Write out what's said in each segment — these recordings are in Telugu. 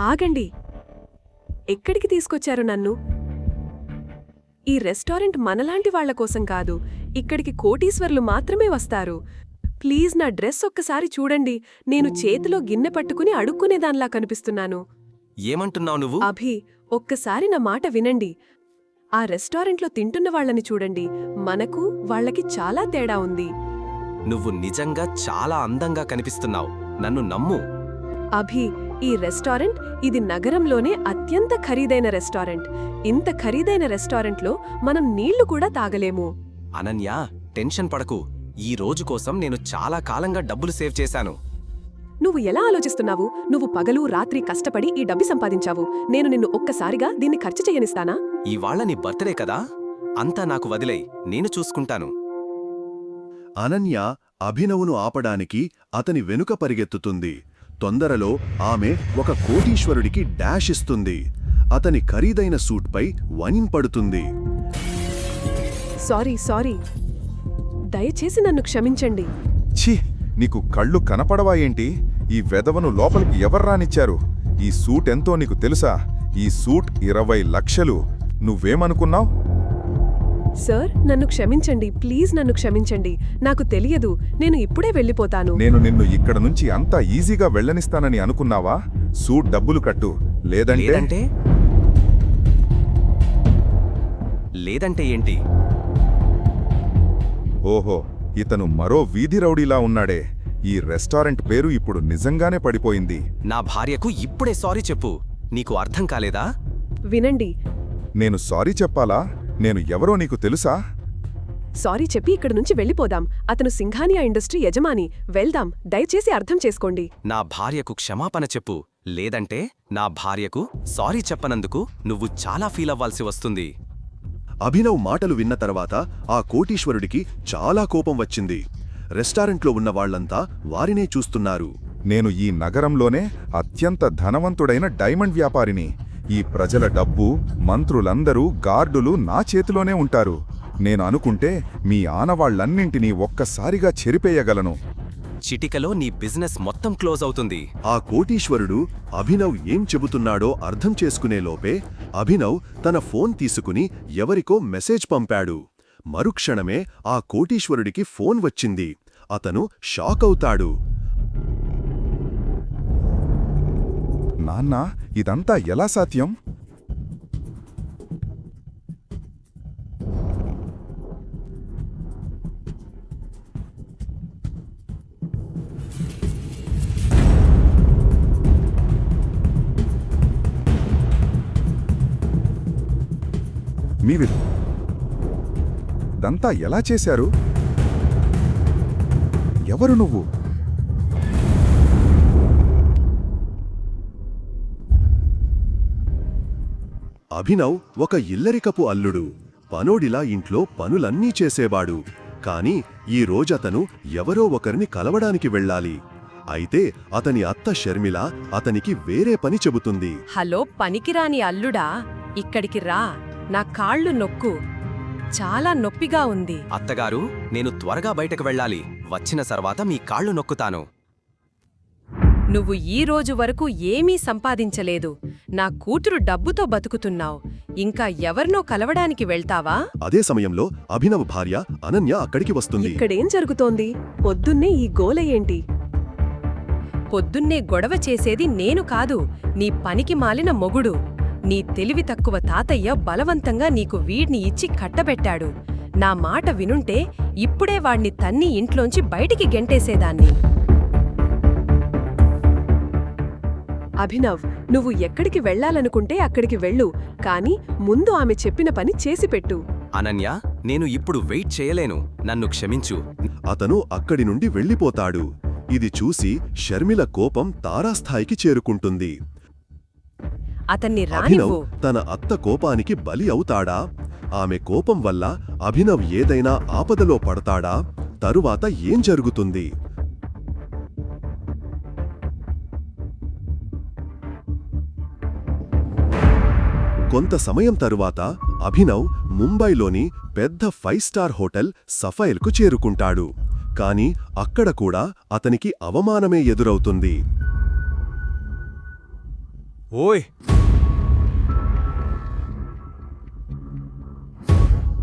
ఆగండి. ఎక్కడికి తీసుకొచ్చారు నన్ను? ఈ రెస్టారెంట్ మనలాంటి వాళ్ళ కోసం కాదు ఇక్కడికి కోటీశ్వర్లు మాత్రమే వస్తారు. ప్లీజ్ నా డ్రెస్ ఒక్కసారి చూడండి నేను చేతిలో గిన్నె పట్టుకుని అడుక్కునేదాన్లా కనిపిస్తున్నాను. ఏమంటున్నావు నువ్వు? అభి ఒక్కసారి నా మాట వినండి. ఆ రెస్టారెంట్లో తింటున్న వాళ్ళని చూడండి మనకు వాళ్ళకి చాలా తేడా ఉంది. నువ్వు నిజంగా చాలా అందంగా కనిపిస్తున్నావు. నన్ను నమ్ము. అభి ఈ రెస్టారెంట్ ఇది నగరంలోనే అత్యంత ఖరీదైన రెస్టారెంట్. ఇంత ఖరీదైన రెస్టారెంట్లో మనం నీళ్ళు కూడా తాగలేము. అనన్య టెన్షన్ పడకు. ఈ రోజు కోసం నేను చాలా కాలంగా డబ్బులు సేవ్ చేశాను. నువ్వు ఎలా ఆలోచిస్తున్నావు? నువ్వు పగలు రాత్రి కష్టపడి ఈ డబ్బు సంపాదించావు. నేను నిన్ను ఒక్కసారిగా దీన్ని ఖర్చు చేయనిస్తానా? ఇవాళ నీ బర్త్డే కదా? అంతా నాకు వదిలేయ్. నేను చూసుకుంటాను. అనన్య అభినవును ఆపడానికి అతని వెనుక పరిగెత్తుతుంది. తొందరలో ఆమె ఒక కోటీశ్వరుడికి డాష్ ఇస్తుంది. అతని ఖరీదైన సూట్పై వైన్ పడుతుంది. Sorry sorry. దయచేసి నన్ను క్షమించండి. ఛీ నీకు కళ్ళు కనపడవా ఏంటి? ఈ వెధవను లోపలికి ఎవర్రానిచ్చారు ఈ సూట్ ఎంతో నీకు తెలుసా? ఈ సూట్ ఇరవై లక్షలు. నువ్వేమనుకున్నావ్? సార్ నన్ను క్షమించండి. ప్లీజ్ నన్ను క్షమించండి. నాకు తెలియదు నేను ఇప్పుడే వెళ్ళిపోతాను. నేను నిన్ను ఇక్కడ నుంచి అంత ఈజీగా వెళ్ళనిస్తానని అనుకున్నావా? సూట్ డబ్బులు కట్టు. లేదంటే? లేదంటే? లేదంటే ఏంటి? ఓహో ఇతను మరో వీధి రౌడీలా ఉన్నాడే. ఈ రెస్టారెంట్ పేరు ఇప్పుడు నిజంగానే పడిపోయింది. నా భార్యకు ఇప్పుడే సారీ చెప్పు. నీకు అర్థం కాలేదా? వినండి. నేను సారీ చెప్పాలా? నేను ఎవరో నీకు తెలుసా? సారీ చెప్పి ఇక్కడి నుంచి వెళ్ళిపోదాం. అతను సింఘానియా ఇండస్ట్రీ యజమాని. వెళ్దాం. దయచేసి అర్థం చేసుకోండి. నా భార్యకు క్షమాపణ చెప్పు. లేదంటే నా భార్యకు సారీ చెప్పనందుకు నువ్వు చాలా ఫీల్ అవ్వాల్సి వస్తుంది. అభినవ్ మాటలు విన్న తర్వాత ఆ కోటీశ్వరుడికి చాలా కోపం వచ్చింది. రెస్టారెంట్లో ఉన్న వాళ్ళంతా వారినే చూస్తున్నారు. నేను ఈ నగరంలోనే అత్యంత ధనవంతుడైన డైమండ్ వ్యాపారిని. ఈ ప్రజల డబ్బు మంత్రులందరూ గార్డులు నా చేతిలోనే ఉంటారు. నేను అనుకుంటే మీ ఆనవాళ్ళన్నింటినీ ఒక్కసారిగా చెరిపేయగలను. చిటికలో నీ బిజినెస్ మొత్తం క్లోజ్ అవుతుంది. ఆ కోటీశ్వరుడు అభినవ్ ఏం చెబుతున్నాడో అర్థం చేసుకునే లోపే అభినవ్ తన ఫోన్ తీసుకుని ఎవరికో మెసేజ్ పంపాడు. మరుక్షణమే ఆ కోటీశ్వరుడికి ఫోన్ వచ్చింది. అతను షాక్ అవుతాడు. నాన్న ఇదంతా ఎలా సాధ్యం? మీరు దంతా ఎలా చేశారు? ఎవరు నువ్వు? అభినవ్ ఒక ఇల్లరికపు అల్లుడు. పనోడిలా ఇంట్లో పనులన్నీ చేసేవాడు. కాని ఈ రోజతను ఎవరో ఒకరిని కలవడానికి వెళ్ళాలి. అయితే అతని అత్త షర్మిల అతనికి వేరే పని చెబుతుంది. హలో పనికిరాని అల్లుడా. ఇక్కడికి రా. నా కాళ్ళు నొక్కు. చాలా నొప్పిగా ఉంది. అత్తగారు నేను త్వరగా బయటకు వెళ్ళాలి. వచ్చిన తర్వాత మీ కాళ్ళు నొక్కుతాను. నువ్వు ఈ రోజు వరకు ఏమీ సంపాదించలేదు. నా కూతురు డబ్బుతో బతుకుతున్నావు. ఇంకా ఎవరినో కలవడానికి వెళ్తావా? అదే సమయంలో అభినవ్ భార్య అనన్య అక్కడికి వస్తుంది. ఇక్కడేం జరుగుతోంది? పొద్దున్నే ఈ గోల ఏంటి? పొద్దున్నే గొడవ చేసేది నేను కాదు నీ పనికి మాలిన మొగుడు. నీ తెలివి తక్కువ తాతయ్య బలవంతంగా నీకు వీడ్ని ఇచ్చి కట్టబెట్టాడు. నా మాట వినుంటే ఇప్పుడే వాణ్ణి తన్ని ఇంట్లోంచి బయటికి గెంటేసేదాన్ని. అభినవ్ నువ్వు ఎక్కడికి వెళ్ళాలనుకుంటే అక్కడికి వెళ్ళు కాని ముందు ఆమె చెప్పిన పని చేసిపెట్టు. అనన్య నేను ఇప్పుడు వెయిట్ చేయలేను. నన్ను క్షమించు. అతను అక్కడి నుండి వెళ్ళిపోతాడు. ఇది చూసి షర్మిల కోపం తారాస్థాయికి చేరుకుంటుంది. అతన్ని అభినవ్ రానివ్వు. తన అత్త కోపానికి బలి అవుతాడా? ఆమె కోపం వల్ల అభినవ్ ఏదైనా ఆపదలో పడతాడా? తరువాత ఏం జరుగుతుంది? కొంత సమయం తరువాత అభినవ్ ముంబైలోని పెద్ద ఫైవ్ స్టార్ హోటల్ సఫైల్కు చేరుకుంటాడు. కాని అక్కడ కూడా అతనికి అవమానమే ఎదురవుతుంది. ఓయ్!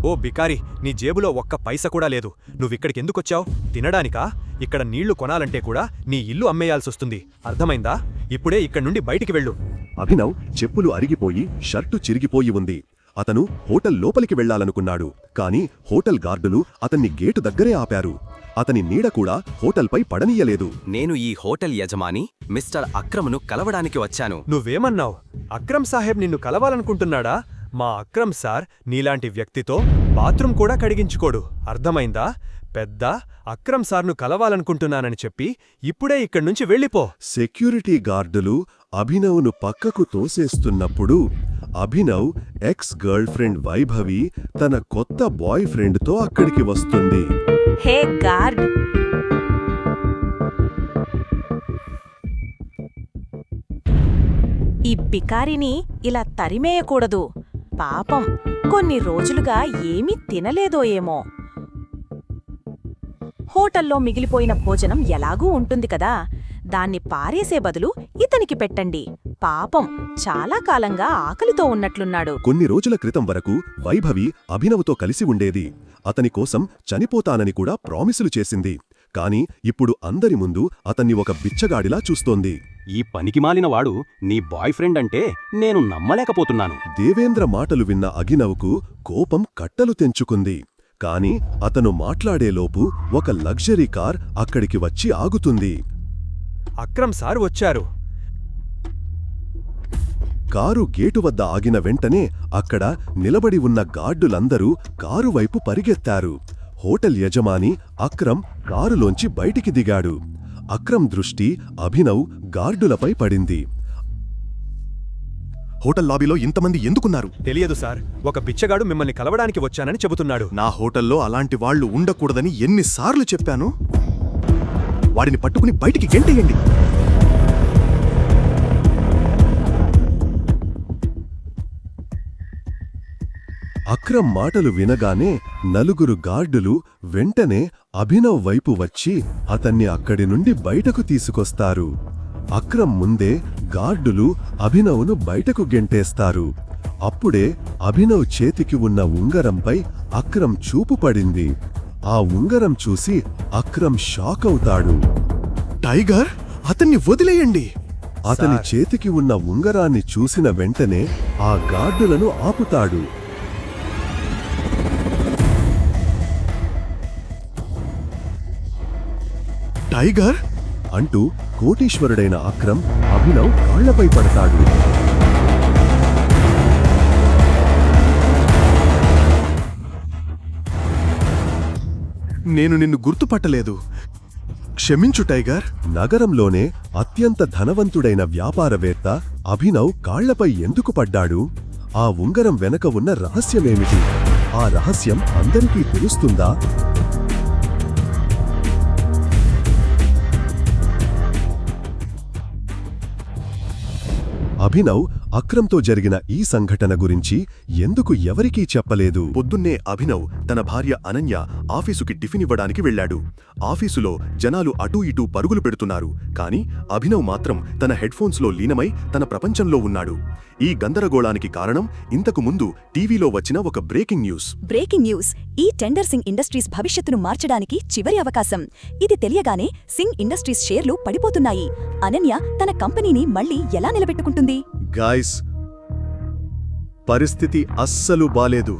ఓ బికారి నీ జేబులో ఒక్క పైస కూడా లేదు. నువ్విక్కడికి ఎందుకొచ్చావు తినడానికా? ఇక్కడ నీళ్ళు కొనాలంటే కూడా నీ ఇల్లు అమ్మేయాల్సొస్తుంది. అర్థమైందా? ఇప్పుడే ఇక్కడి నుండి బయటికి వెళ్ళు. అభినవ్ చెప్పులు అరిగిపోయి షర్టు చిరిగిపోయి ఉంది. అతను హోటల్ లోపలికి వెళ్ళాలనుకున్నాడు కాని హోటల్ గార్డులు అతన్ని గేటు దగ్గరే ఆపారు. అతని నీడ కూడా హోటల్పై పడనీయలేదు. నేను ఈ హోటల్ యజమాని మిస్టర్ అక్రమ్ను కలవడానికి వచ్చాను. నువ్వేమన్నావు? అక్రమ్ సాహెబ్ నిన్ను కలవాలనుకుంటున్నాడా? మా అక్రమ్ సార్ నీలాంటి వ్యక్తితో బాత్రూం కూడా కడిగించుకోడు. అర్థమైందా? పెద్ద అక్రమ్ సార్ను కలవాలనుకుంటున్నానని చెప్పి ఇప్పుడే ఇక్కడి నుంచి వెళ్ళిపో. సెక్యూరిటీ గార్డులు అభినవ్ను పక్కకు తోసేస్తున్నప్పుడు Abhinav ex girl friend Vaibhavi తన కొత్త బాయ్ ఫ్రెండ్తో అక్కడికి వస్తుంది. Hey guard! ఈ బికారిని ఇలా తరిమేయకూడదు. పాపం కొన్ని రోజులుగా ఏమీ తినలేదో ఏమో. హోటల్లో మిగిలిపోయిన భోజనం ఎలాగూ ఉంటుంది కదా? దాన్ని పారేసే బదులు ఇతనికి పెట్టండి. పాపం చాలా కాలంగా ఆకలితో ఉన్నట్లున్నాడు. కొన్ని రోజుల క్రితం వరకు వైభవి అభినవ్తో కలిసి ఉండేది. అతని కోసం చనిపోతానని కూడా ప్రామిసులు చేసింది. కాని ఇప్పుడు అందరి ముందు అతన్ని ఒక బిచ్చగాడిలా చూస్తోంది. ఈ పనికిమాలిన వాడు నీ బాయ్ ఫ్రెండ్ అంటే నేను నమ్మలేకపోతున్నాను. దేవేంద్ర మాటలు విన్న అభినవ్కు కోపం కట్టలు తెంచుకుంది. కాని అతను మాట్లాడేలోపు ఒక లగ్జరీ కార్ అక్కడికి వచ్చి ఆగుతుంది. అక్రమ్ సార్ వచ్చారు. కారు గేటు వద్ద ఆగిన వెంటనే అక్కడ నిలబడి ఉన్న గార్డులందరూ కారు వైపు పరిగెత్తారు. హోటల్ యజమాని అక్రమ్ కారులోంచి బయటికి దిగాడు. అక్రమ్ దృష్టి అభినవ్ గార్డులపై పడింది. హోటల్ లాబీలో ఇంతమంది ఎందుకున్నారు? తెలియదు సార్. ఒక బిచ్చగాడు మిమ్మల్ని కలవడానికి వచ్చానని చెబుతున్నాడు. నా హోటల్లో అలాంటి వాళ్ళు ఉండకూడదని ఎన్నిసార్లు చెప్పాను? వాడిని పట్టుకుని బయటికి గెంటేయండి. అక్రమ్ మాటలు వినగానే నలుగురు గార్డులు వెంటనే అభినవ్ వైపు వచ్చి అతన్ని అక్కడి నుండి బయటకు తీసుకొస్తారు. అక్రమ్ ముందే గార్డులు అభినవ్ను బయటకు గెంటేస్తారు. అప్పుడే అభినవ్ చేతికి ఉన్న ఉంగరంపై అక్రమ్ చూపు పడింది. ఆ ఉంగరం చూసి అక్రమ్ షాక్ అవుతాడు. టైగర్ అతన్ని వదిలేయండి. అతని. చేతికి ఉన్న ఉంగరాన్ని చూసిన వెంటనే ఆ గార్డులను ఆపుతాడు. టైగర్ అంటూ కోటీశ్వరుడైన అక్రమ్ అభినవ్ కాళ్ళపై పడతాడు. నేను నిన్ను గుర్తుపట్టలేదు. క్షమించు టైగర్. నగరంలోనే అత్యంత ధనవంతుడైన వ్యాపారవేత్త అభినవ్ కాళ్ళపై ఎందుకు పడ్డాడు? ఆ ఉంగరం వెనక ఉన్న రహస్యమేమిటి? ఆ రహస్యం అందరికీ తెలుస్తుందా? అభినవ్ అక్రమ్తో జరిగిన ఈ సంఘటన గురించి ఎందుకు ఎవరికీ చెప్పలేదు? పొద్దున్నే అభినవ్ తన భార్య అనన్య ఆఫీసుకి టిఫిన్ ఇవ్వడానికి వెళ్ళాడు. ఆఫీసులో జనాలు అటూ ఇటూ పరుగులు పెడుతున్నారు. కాని అభినవ్ మాత్రం తన హెడ్ఫోన్స్లో లీనమై తన ప్రపంచంలో ఉన్నాడు. ఈ గందరగోళానికి కారణం ఇంతకు ముందు టీవీలో వచ్చిన ఒక బ్రేకింగ్ న్యూస్. బ్రేకింగ్ న్యూస్ ఈ టెండర్ సింగ్ ఇండస్ట్రీస్ భవిష్యత్తును మార్చడానికి చివరి అవకాశం. ఇది తెలియగానే సింగ్ ఇండస్ట్రీస్ షేర్లు పడిపోతున్నాయి. అనన్య తన కంపెనీని మళ్ళీ ఎలా నిలబెట్టుకుంటుంది? గాయ్స్ పరిస్థితి అస్సలు బాలేదు.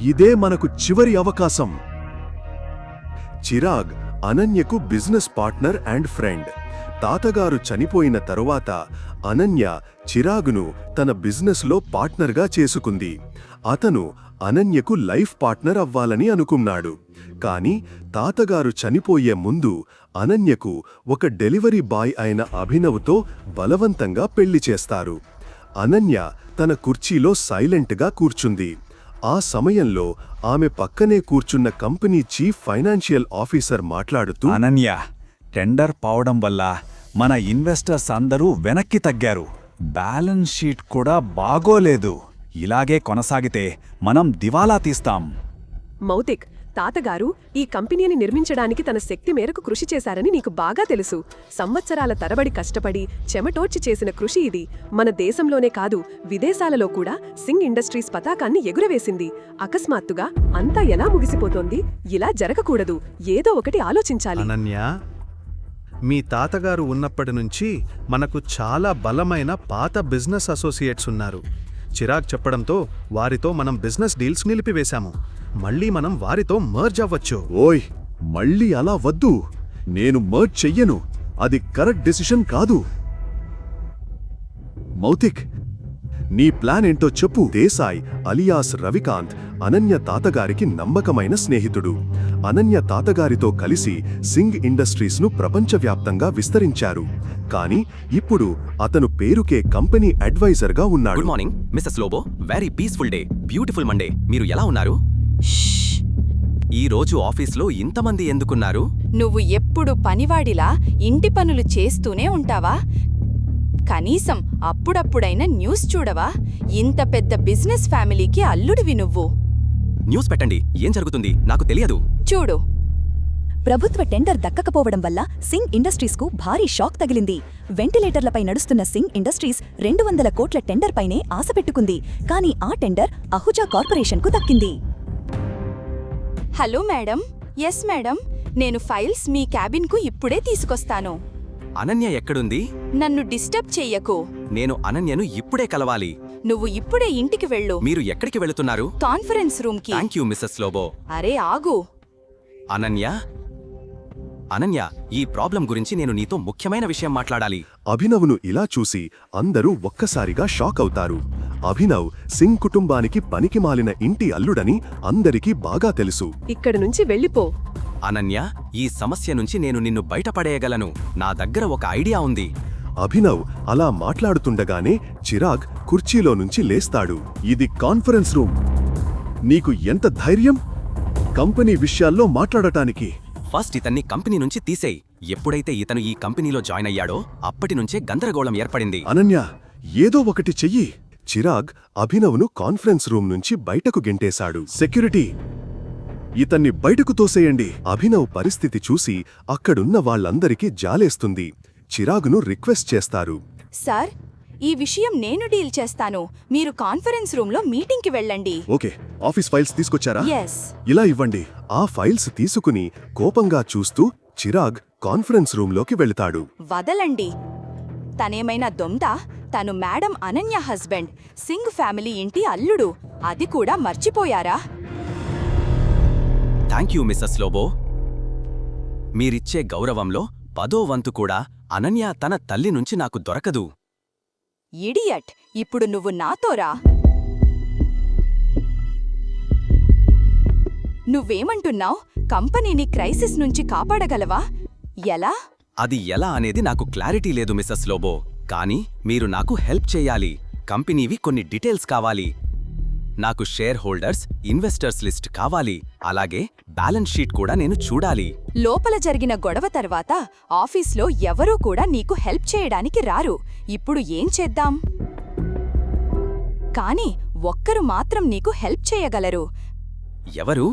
ఇదే మనకు చివరి అవకాశం. చిరాగ్ అనన్యకు బిజినెస్ పార్ట్నర్ అండ్ ఫ్రెండ్. తాతగారు చనిపోయిన తరువాత అనన్య చిరాగ్ను తన బిజినెస్లో పార్ట్నర్గా చేసుకుంది. అతను అనన్యకు లైఫ్ పార్ట్నర్ అవ్వాలని అనుకున్నాడు. కాని తాతగారు చనిపోయే ముందు అనన్యకు ఒక డెలివరీ బాయ్ అయిన అభినవ్తో బలవంతంగా పెళ్ళి చేస్తారు. అనన్య తన కుర్చీలో సైలెంట్గా కూర్చుంది. ఆ సమయంలో ఆమె పక్కనే కూర్చున్న కంపెనీ చీఫ్ ఫైనాన్షియల్ ఆఫీసర్ మాట్లాడుతూ అనన్య టెండర్ పోవడం వల్ల మన ఇన్వెస్టర్స్ అందరూ వెనక్కి తగ్గారు. బ్యాలెన్స్ షీట్ కూడా బాగోలేదు. ఇలాగే కొనసాగితే మనం దివాలా తీస్తాం. మౌతిక్ తాతగారు ఈ కంపెనీని నిర్మించడానికి తన శక్తి మేరకు కృషి చేశారని నీకు బాగా తెలుసు. సంవత్సరాల తరబడి కష్టపడి చెమటోడ్చి చేసిన కృషి ఇది. మన దేశంలోనే కాదు విదేశాలలో కూడా సింగ్ ఇండస్ట్రీస్ పతాకాన్ని ఎగురవేసింది. అకస్మాత్తుగా అంతా ఎలా ముగిసిపోతోంది? ఇలా జరగకూడదు. ఏదో ఒకటి ఆలోచించాలి. అనన్య మీ తాతగారు ఉన్నప్పటి నుంచి మనకు చాలా బలమైన పాత బిజినెస్ అసోసియేట్స్ ఉన్నారు. చిరాగ్ చెప్పడంతో వారితో మనం బిజినెస్ డీల్స్ నిలిపివేశాము. మళ్ళీ మనం వారితో మర్జ్ అవ్వచ్చు. ఓయ్ మళ్ళీ అలా వద్దు. నేను మర్జ్ చెయ్యను. అది కరెక్ట్ డెసిషన్ కాదు. మౌతిక్ నీ ప్లాన్ ఏంటో చెప్పు. దేశాయ్ అలియాస్ రవికాంత్ అనన్య తాతగారికి నమ్మకమైన స్నేహితుడు. అనన్య తాతగారితో కలిసి సింగ్ ఇండస్ట్రీస్ను ప్రపంచవ్యాప్తంగా విస్తరించారు. కాని ఇప్పుడు అతను పేరుకే కంపెనీ అడ్వైజర్గా ఉన్నాడు. Good morning Mrs Lobo very peaceful day beautiful Monday మీరు ఎలా ఉన్నారు? ఈ రోజు ఆఫీస్లో ఇంతమంది ఎందుకున్నారు? నువ్వు ఎప్పుడు పనివాడిలా ఇంటి పనులు చేస్తూనే ఉంటావా? కనీసం అప్పుడప్పుడైనా న్యూస్ చూడవా? ఇంత పెద్ద బిజినెస్ ఫ్యామిలీకి అల్లుడివి నువ్వు. న్యూస్ పెట్టండి. ఏం జరుగుతుంది? నాకు తెలియదు. చూడు. ప్రభుత్వ టెండర్ దక్కకపోవడం వల్ల సింగ్ ఇండస్ట్రీస్కు భారీ షాక్ తగిలింది. వెంటిలేటర్లపై నడుస్తున్న సింగ్ ఇండస్ట్రీస్ రెండు వందల కోట్ల టెండర్పైనే ఆశ పెట్టుకుంది. కానీ ఆ టెండర్ అహుజా కార్పొరేషన్కు దక్కింది. Hello madam. Yes madam. నేను ఫైల్స్ మీ క్యాబిన్కు ఇప్పుడే తీసుకొస్తాను. అనన్య ఎక్కడుంది? నన్ను డిస్టర్బ్ చెయ్యకు. నేను అనన్యను ఇప్పుడే కలవాలి. నువ్వు ఇప్పుడే ఇంటికి వెళ్ళు. మీరు ఎక్కడికి వెళుతున్నారు? కాన్ఫరెన్స్ రూమ్కి. థ్యాంక్ యూ మిస్సెస్ లోబో అరే ఆగు. అనన్య? అనన్య ఈ ప్రాబ్లం గురించి నేను నీతో ముఖ్యమైన విషయం మాట్లాడాలి. అభినవ్ను ఇలా చూసి అందరూ ఒక్కసారిగా షాక్ అవుతారు. అభినవ్ సింగ్ కుటుంబానికి పనికిమాలిన ఇంటి అల్లుడని అందరికీ బాగా తెలుసు. ఇక్కడి నుంచి వెళ్ళిపో. అనన్య ఈ సమస్య నుంచి నేను నిన్ను బయటపడేయగలను. నా దగ్గర ఒక ఐడియా ఉంది. అభినవ్ అలా మాట్లాడుతుండగానే చిరాగ్ కుర్చీలో నుంచి లేస్తాడు. ఇది కాన్ఫరెన్స్ రూమ్. నీకు ఎంత ధైర్యం? కంపెనీ విషయాల్లో మాట్లాడటానికి. ఫస్ట్ ఇతన్ని కంపెనీ నుంచి తీసేయ్. ఎప్పుడైతే ఇతను ఈ కంపెనీలో జాయిన్ అయ్యాడో అప్పటి నుంచే గందరగోళం ఏర్పడింది. అనన్య ఏదో ఒకటి చెయ్యి. చిరాగ్ అభినవ్ను కాన్ఫరెన్స్ రూమ్ నుంచి బయటకు గెంటేశాడు. సెక్యూరిటీ ఇతన్ని బయటకు తోసేయండి. అభినవ్ పరిస్థితి చూసి అక్కడున్న వాళ్ళందరికీ జాలేస్తుంది. చిరాగును రిక్వెస్ట్ చేస్తారు. సార్ ఈ విషయం నేను డీల్ చేస్తాను. మీరు కాన్ఫరెన్స్ రూమ్లో మీటింగ్కి వెళ్ళండి. ఓకే ఆఫీస్ ఫైల్స్ తీసుకొచ్చారా? ఎస్ ఇలా ఇవ్వండి. ఆ ఫైల్స్ తీసుకుని కోపంగా చూస్తూ చిరాగ్ కాన్ఫరెన్స్ రూంలోకి వెళతాడు. వదలండి. తనేమైనా దొంద తను madam Ananya husband. Singh family ఇంటి అల్లుడు. అది కూడా మర్చిపోయారా? Thank you Mrs Lobo. మీరిచ్చే గౌరవంలో పదో వంతు కూడా అనన్య తన తల్లి నుంచి నాకు దొరకదు. ఇడియట్! ఇప్పుడు నువ్వు నాతోరా? నువ్వేమంటున్నావ్? కంపెనీని క్రైసిస్ నుంచి కాపాడగలవా? ఎలా? అది ఎలా అనేది నాకు క్లారిటీ లేదు మిస్సెస్ లోబో. కానీ మీరు నాకు హెల్ప్ చేయాలి. కంపెనీవి కొన్ని డీటెయిల్స్ కావాలి. నాకు షేర్ హోల్డర్స్ ఇన్వెస్టర్స్ లిస్ట్ కావాలి. అలాగే బ్యాలెన్స్ షీట్ కూడా నేను చూడాలి. లోపల జరిగిన గొడవ తర్వాత ఆఫీస్లో ఎవరూ కూడా నీకు హెల్ప్ చేయడానికి రారు. ఇప్పుడు ఏం చేద్దాం? కానీ ఒక్కరు మాత్రం నీకు హెల్ప్ చేయగలరు. ఎవరు?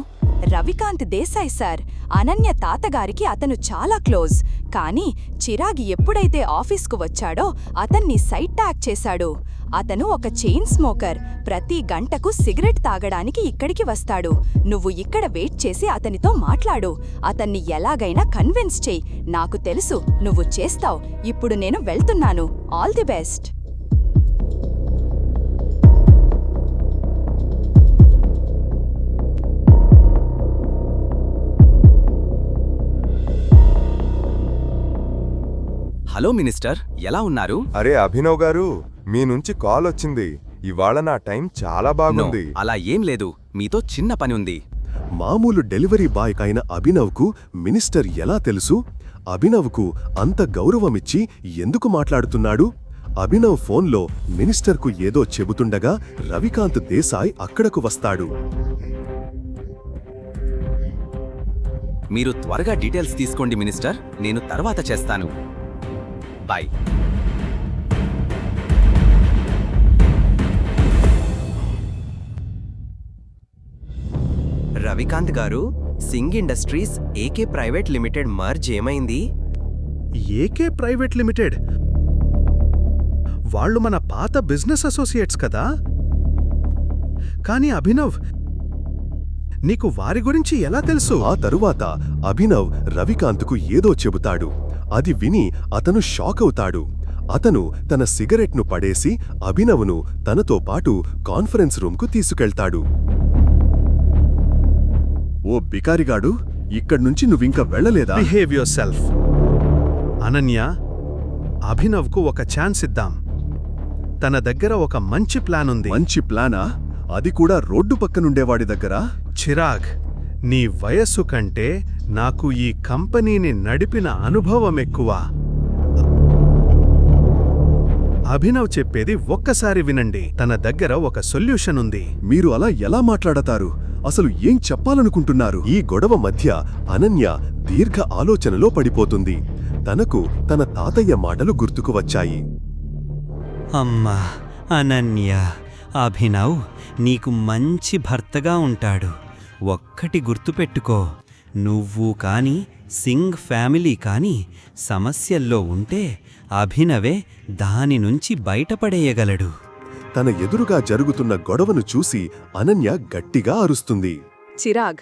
రవికాంత్ దేశాయ్ సార్. అనన్య తాతగారికి అతను చాలా క్లోజ్. కానీ చిరాగ్ ఎప్పుడైతే ఆఫీస్కు వచ్చాడో అతన్ని సైట్ ట్యాగ్ చేశాడు. అతను ఒక చైన్ స్మోకర్. ప్రతి గంటకు సిగరెట్ తాగడానికి ఇక్కడికి వస్తాడు. నువ్వు ఇక్కడ వెయిట్ చేసి అతనితో మాట్లాడు. అతన్ని ఎలాగైనా కన్విన్స్ చెయ్యి. నాకు తెలుసు నువ్వు చేస్తావు. ఇప్పుడు నేను వెళ్తున్నాను. All the best. Hello minister ఎలా ఉన్నారు? అరే అభినవ్ గారు మీ నుంచి కాల్ వచ్చింది. ఇవాళ నా టైం చాలా బాగుంది. అలా ఏం లేదు. మీతో చిన్న పని ఉంది. మామూలు డెలివరీ బాయ్ కైన అభినవ్కు మినిస్టర్ ఎలా తెలుసు? అభినవ్కు అంత గౌరవమిచ్చి ఎందుకు మాట్లాడుతున్నాడు? అభినవ్ ఫోన్లో మినిస్టర్కు ఏదో చెబుతుండగా రవికాంత్ దేశాయ్ అక్కడకు వస్తాడు. మీరు త్వరగా డీటెయిల్స్ తీసుకోండి మినిస్టర్. నేను తర్వాత చేస్తాను. Bye Ravikant garu Singh industries AK private limited merge ఏమైంది? AK private limited? వాళ్ళు మన పాత బిజినెస్ అసోసియేట్స్ కదా? కానీ అభినవ్ నీకు వారి గురించి ఎలా తెలుసు? ఆ తరువాత అభినవ్ రవికాంత్కు ఏదో చెబుతాడు. అది విని అతను షాక్ అవుతాడు అతను తన సిగరెట్ను పడేసి అభినవ్ను తనతో పాటు కాన్ఫరెన్స్ రూమ్కు తీసుకెళ్తాడు. ఓ బికారిగాడు ఇక్కడ్నుంచి నువ్వింక వెళ్ళలేదా? బిహేవ్ యువర్ సెల్ఫ్ అనన్య అభినవ్కు ఒక ఛాన్స్ ఇద్దాం. తన దగ్గర ఒక మంచి ప్లాన్ ఉంది మంచి ప్లానా? అది కూడా రోడ్డు పక్కనుండేవాడి దగ్గర? చిరాగ్. నీ వయస్సు కంటే నాకు ఈ కంపెనీని నడిపిన అనుభవం ఎక్కువ అభినవ్ చెప్పేది ఒక్కసారి వినండి. తన దగ్గర ఒక సొల్యూషన్ ఉంది. మీరు అలా ఎలా మాట్లాడతారు? అసలు ఏం చెప్పాలనుకుంటున్నారు? ఈ గొడవ మధ్య అనన్య దీర్ఘ ఆలోచనలో పడిపోతుంది. తనకు తన తాతయ్య మాటలు గుర్తుకు వచ్చాయి. అమ్మా అనన్య అభినవ్ నీకు మంచి భర్తగా ఉంటాడు. ఒక్కటి గుర్తుపెట్టుకో. నువ్వు కాని సింగ్ ఫ్యామిలీ కాని సమస్యల్లో ఉంటే అభినవే దాని నుంచి బయటపడేయగలడు. తన ఎదురుగా జరుగుతున్న గొడవను చూసి అనన్య గట్టిగా అరుస్తుంది. చిరాగ్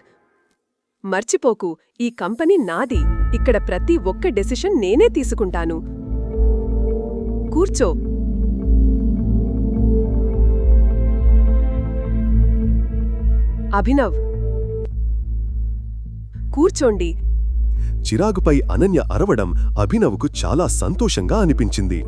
మర్చిపోకు. ఈ కంపెనీ నాది. ఇక్కడ ప్రతి ఒక్క డెసిషన్ నేనే తీసుకుంటాను. కూర్చో. అభినవ్ కూర్చోండి. చిరాగుపై అనన్య అరవడం అభినవ్కు చాలా సంతోషంగా అనిపించింది.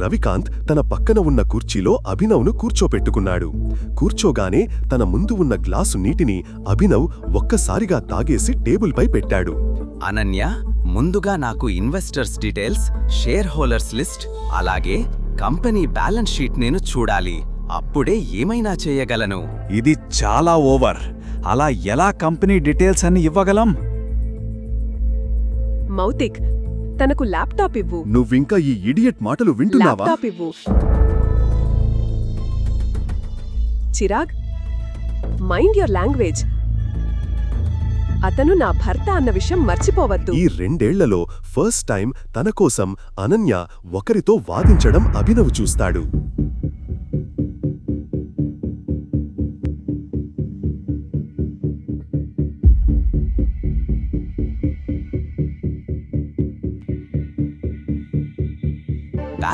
రవికాంత్ తన పక్కన ఉన్న కుర్చీలో అభినవ్ను కూర్చోపెట్టుకున్నాడు. కూర్చోగానే తన ముందు ఉన్న గ్లాసు నీటిని అభినవ్ ఒక్కసారిగా తాగేసి టేబుల్పై పెట్టాడు. అనన్య ముందుగా నాకు investors details shareholders list అలాగే కంపెనీ బ్యాలెన్స్ షీట్ నేను చూడాలి. అప్పుడే ఏమైనా చేయగలను. ఇది చాలా ఓవర్. అలా ఎలా కంపెనీ డీటెయిల్స్ అన్ని ఇవ్వగలం? మౌతిక్ తనకు ల్యాప్టాప్ ఇవ్వు. నువ్వింకా ఈ ఇడియట్ మాటలు వింటున్నావా? ల్యాప్టాప్ ఇవ్వు. Chirag mind your language. అతను నా భర్త అన్న విషయం మర్చిపోవద్దు. ఈ రెండేళ్ళలో ఫస్ట్ టైం తన కోసం అనన్య ఒకరితో వాదించడం అభినవ్ చూస్తాడు.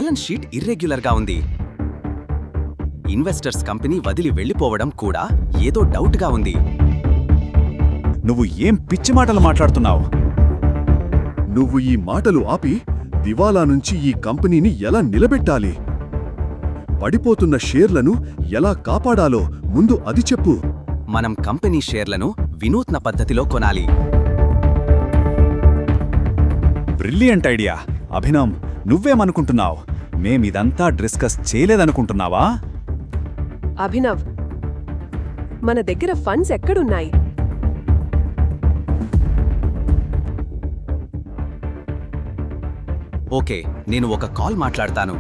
బ్యాలెన్స్ షీట్ ఇర్రెగ్యులర్గా ఉంది. ఇన్వెస్టర్స్ కంపెనీ వదిలి వెళ్ళిపోవడం కూడా ఏదో డౌట్గా ఉంది. నువ్వు ఏం పిచ్చి మాటలు మాట్లాడుతున్నావు? నువ్వు ఈ మాటలు ఆపి దివాలా నుంచి ఈ కంపెనీని ఎలా నిలబెట్టాలి? పడిపోతున్న షేర్లను ఎలా కాపాడాలో ముందు అది చెప్పు. మనం కంపెనీ షేర్లను వినూత్న పద్ధతిలో కొనాలి. Brilliant idea. అభినవ్ నువ్వేమనుకుంటున్నావు? మేమిదంతా డిస్కస్ చేయలేదనుకుంటున్నావా? అభినవ్ మన దగ్గర ఫండ్స్ ఎక్కడున్నాయి? ఓకే నేను ఒక కాల్ మాట్లాడతాను.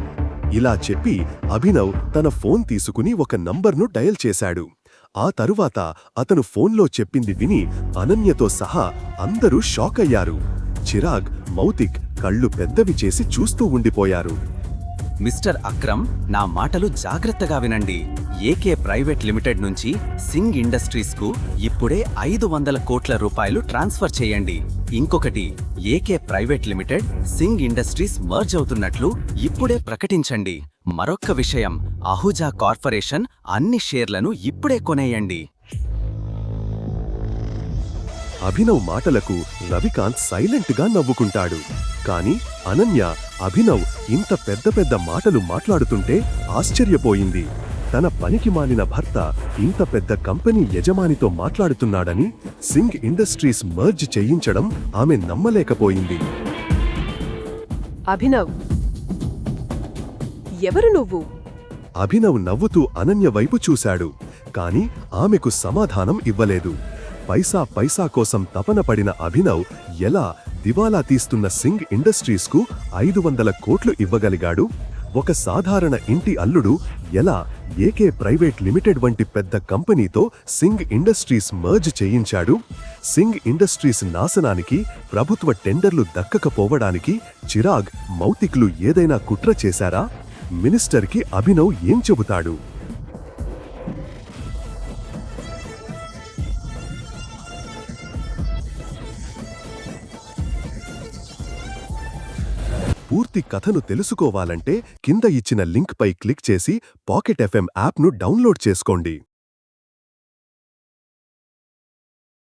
ఇలా చెప్పి అభినవ్ తన ఫోన్ తీసుకుని ఒక నంబర్ను డయల్ చేశాడు. ఆ తరువాత అతను ఫోన్లో చెప్పింది విని అనన్యతో సహా అందరూ షాక్ అయ్యారు చిరాగ్ మౌతిక్ కళ్ళు పెద్దవి చేసి చూస్తూ ఉండిపోయారు. మిస్టర్ అక్రమ్ నా మాటలు జాగ్రత్తగా వినండి. ఏకే ప్రైవేట్ లిమిటెడ్ నుంచి సింగ్ ఇండస్ట్రీస్కు ఇప్పుడే ఐదు వందల కోట్ల రూపాయలు ట్రాన్స్ఫర్ చేయండి. ఇంకొకటి AK private limited Singh industries merge అవుతున్నట్లు ఇప్పుడే ప్రకటించండి. మరొక్క విషయం అహుజా కార్పొరేషన్ అన్ని షేర్లను ఇప్పుడే కొనేయండి. అభినవ్ మాటలకు రవికాంత్ సైలెంట్గా నవ్వుకుంటాడు. కాని అనన్య అభినవ్ ఇంత పెద్ద పెద్ద మాటలు మాట్లాడుతుంటే ఆశ్చర్యపోయింది. తన పనికి మాలిన భర్త ఇంత పెద్ద కంపెనీ యజమానితో మాట్లాడుతున్నాడని సింగ్ ఇండస్ట్రీస్ మర్జ్ చేయించడం ఆమె నమ్మలేకపోయింది. అభినవ్. ఎవరు నువ్వు? అభినవ్ నవ్వుతూ అనన్య వైపు చూశాడు. కాని ఆమెకు సమాధానం ఇవ్వలేదు. పైసా పైసా కోసం తపన పడిన అభినవ్ ఎలా దివాలా తీస్తున్న సింగ్ ఇండస్ట్రీస్కు ఐదు వందల కోట్లు ఇవ్వగలిగాడు? ఒక సాధారణ ఇంటి అల్లుడు ఎలా ఏకే ప్రైవేట్ లిమిటెడ్ వంటి పెద్ద కంపెనీతో సింగ్ ఇండస్ట్రీస్ మర్జ్ చేయించాడు? సింగ్ ఇండస్ట్రీస్ నాశనానికి ప్రభుత్వ టెండర్లు దక్కకపోవడానికి చిరాగ్ మౌతిక్లు ఏదైనా కుట్ర చేశారా? మినిస్టర్కి అభినవ్ ఏం చెబుతాడు? పూర్తి కథను తెలుసుకోవాలంటే కింద ఇచ్చిన లింక్పై క్లిక్ చేసి పాకెట్ ఎఫ్ఎం యాప్ను డౌన్లోడ్ చేసుకోండి.